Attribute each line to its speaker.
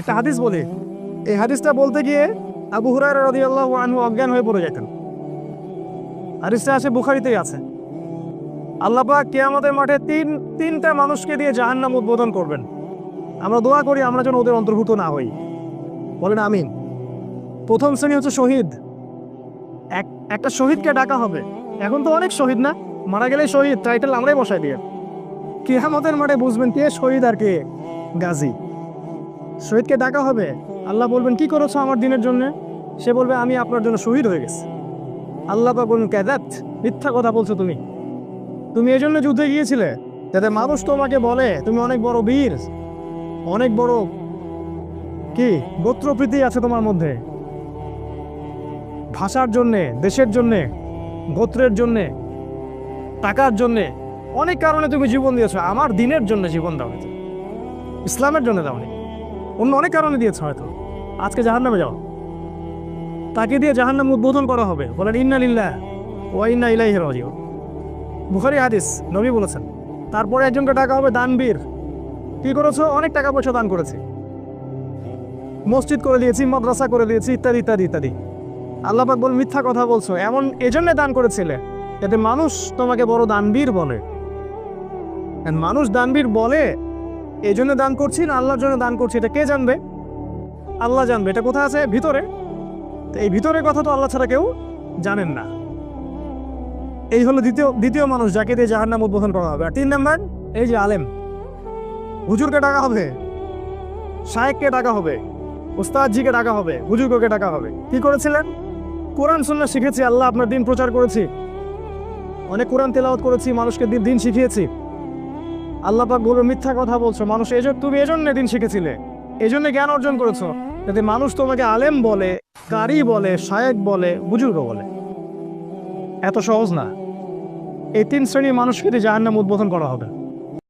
Speaker 1: একটা হাদিস বলে। এই হাদিসটা বলতে গিয়ে আবু হুরায় রাদিয়াল্লাহু আনহু অজ্ঞান হয়ে পড়ে যেতেন হাদিসটা আছে বুখারিতেই আছে। আল্লাহ পাক কিয়ামতের মাঠে তিন, তিনটা মানুষকে দিয়ে জাহান্নাম উদ্বোধন করবেন। আমরা দোয়া করি আমরা যেন ওদের অন্তর্ভুক্ত না হই। বলেন আমিন। প্রথম শ্রেণি হচ্ছে শহীদ। এক, একটা শহীদকে ডাকা হবে। এখন তো অনেক শহীদ না? মারা গেলে শহীদ টাইটেল আমরাই বসাই দিয়ে। কিয়ামতের মাঠে বুঝবেন কে শহীদ আর কে গাজী। শহীদকে ডাকা হবে। আল্লাহ বলবেন, কি করেছ আমার দিনের জন্য? সে বলবে, আমি আপনার জন্য শহীদ হয়ে গেছি। আল্লাহ পাক বলবেন, ক্যাদাত, মিথ্যা কথা বলছো তুমি। তুমি এই জন্য যুদ্ধে গিয়েছিলে যাতে মানুষ তোমাকে বলে, তুমি অনেক বড় বীর, অনেক বড় কি গোত্রপ্রীতি আছে তোমার মধ্যে। ভাষার জন্যে, দেশের জন্যে, গোত্রের জন্যে, টাকার জন্যে, অনেক কারণে তুমি জীবন দিয়েছ। আমার দিনের জন্য জীবন দাও ইসলামের জন্য দাওনি অন্য অনেক কারণে দিয়েছ হয়তো। আজকে জাহান্নামে যাও। তাকে দিয়ে জাহান্নাম উদ্বোধন করা হবে। বলেন, ইন্না লিল্লাহ ওয়া ইন্না ইলাইহি রাজিউন। বুখারি হাদিস, নবী বলেছেন, তারপরে একজনকে টাকা হবে দানবীর। কি করেছ? অনেক টাকা পয়সা দান করেছি। মসজিদ করে দিয়েছি, মাদ্রাসা করে দিয়েছি, ইত্যাদি ইত্যাদি ইত্যাদি। আল্লাহ পাক বল মিথ্যা কথা বলছো। এমন এজন্য দান করেছিলে যাতে মানুষ তোমাকে বড় দানবীর বলে। মানুষ দানবীর বলে এই জন্য দান করছি না আল্লাহর জন্য দান করছি, এটা কে জানবে? আল্লাহ জানবে, এটা কোথায় আছে? ভিতরে। তো এই ভিতরের কথা তো আল্লাহ ছাড়া কেউ জানেন না। এই হলো দ্বিতীয় দ্বিতীয় মানুষ যাকে দিয়ে জাহার নাম উদ্বোধন করা হবে। আর তিন নাম্বার, এই যে আলেম। হুজুরকে ডাকা হবে। শায়েককে ডাকা হবে। উস্তাদজিকে ডাকা হবে। হুজুরকে ডাকা হবে। কি করেছিলেন? কোরআন শুননা শিখেছি। আল্লাহ আপনার দিন প্রচার করেছি। অনেক কোরআন তেলাওয়াত করেছি, মানুষকে দিন দিন শিখিয়েছি। আল্লাহ পাক বলবে, মিথ্যা কথা বলছো। মানুষ এজন্য তুমি এজন্য দিন শিখেছিলে। এজন্য জ্ঞান অর্জন করেছ। যাতে মানুষ তোমাকে আলেম বলে কারি বলে, শায়েক বলে, বুজুর্গ বলে। এত সহজ না। এই তিন শ্রেণির মানুষকে জাহান্নাম উদ্বোধন করা হবে।